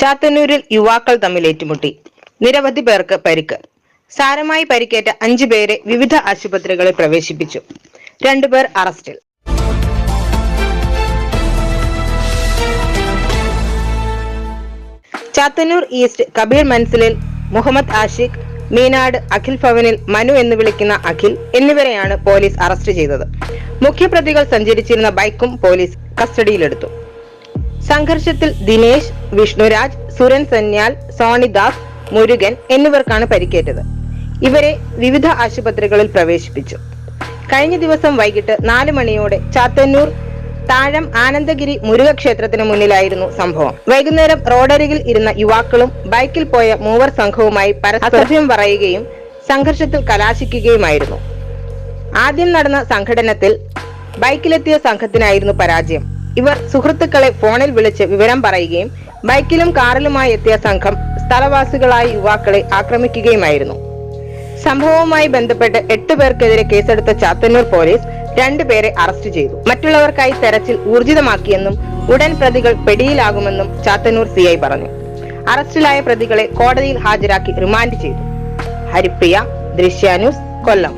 ചാത്തന്നൂരിൽ യുവാക്കൾ തമ്മിൽ ഏറ്റുമുട്ടി. നിരവധി പേർക്ക് പരിക്ക്. സാരമായി പരിക്കേറ്റ അഞ്ചു പേരെ വിവിധ ആശുപത്രികളിൽ പ്രവേശിപ്പിച്ചു. രണ്ടുപേർ അറസ്റ്റിൽ. ചാത്തന്നൂർ ഈസ്റ്റ് കബീർ മൻസിലിൽ മുഹമ്മദ് ആഷിഖ് മീനാട് അഖിൽ ഭവനിൽ മനു എന്ന് വിളിക്കുന്ന അഖിൽ എന്നിവരെയാണ് പോലീസ് അറസ്റ്റ് ചെയ്തത്. മുഖ്യപ്രതികൾ സഞ്ചരിച്ചിരുന്ന ബൈക്കും പോലീസ് കസ്റ്റഡിയിലെടുത്തു. സംഘർഷത്തിൽ ദിനേശ് വിഷ്ണുരാജ് സുരൻ സന്യാൽ സോണിദാസ് മുരുകൻ എന്നിവർക്കാണ് പരിക്കേറ്റത്. ഇവരെ വിവിധ ആശുപത്രികളിൽ പ്രവേശിപ്പിച്ചു. കഴിഞ്ഞ ദിവസം വൈകിട്ട് നാല് മണിയോടെ ചാത്തന്നൂർ താഴം ആനന്ദഗിരി മുരുക ക്ഷേത്രത്തിന് മുന്നിലായിരുന്നു സംഭവം. വൈകുന്നേരം റോഡരികിൽ ഇരുന്ന യുവാക്കളും ബൈക്കിൽ പോയ മൂവർ സംഘവുമായി പരസ്പരം പറയുകയും സംഘർഷത്തിൽ കലാശിക്കുകയുമായിരുന്നു. ആദ്യം നടന്ന സംഘടനത്തിൽ ബൈക്കിലെത്തിയ സംഘത്തിനായിരുന്നു പരാജയം. ഇവർ സുഹൃത്തുക്കളെ ഫോണിൽ വിളിച്ച് വിവരം പറയുകയും ബൈക്കിലും കാറിലുമായി എത്തിയ സംഘം സ്ഥലവാസികളായ യുവാക്കളെ ആക്രമിക്കുകയുമായിരുന്നു. സംഭവവുമായി ബന്ധപ്പെട്ട് എട്ട് പേർക്കെതിരെ കേസെടുത്ത ചാത്തന്നൂർ പോലീസ് രണ്ടുപേരെ അറസ്റ്റ് ചെയ്തു. മറ്റുള്ളവർക്കായി തെരച്ചിൽ ഊർജിതമാക്കിയെന്നും ഉടൻ പ്രതികൾ പിടിയിലാകുമെന്നും ചാത്തന്നൂർ സിഐ പറഞ്ഞു. അറസ്റ്റിലായ പ്രതികളെ കോടതിയിൽ ഹാജരാക്കി റിമാൻഡ് ചെയ്തു. ഹരിപ്രിയ ദൃശ്യാന്യൂസ് കൊല്ലം.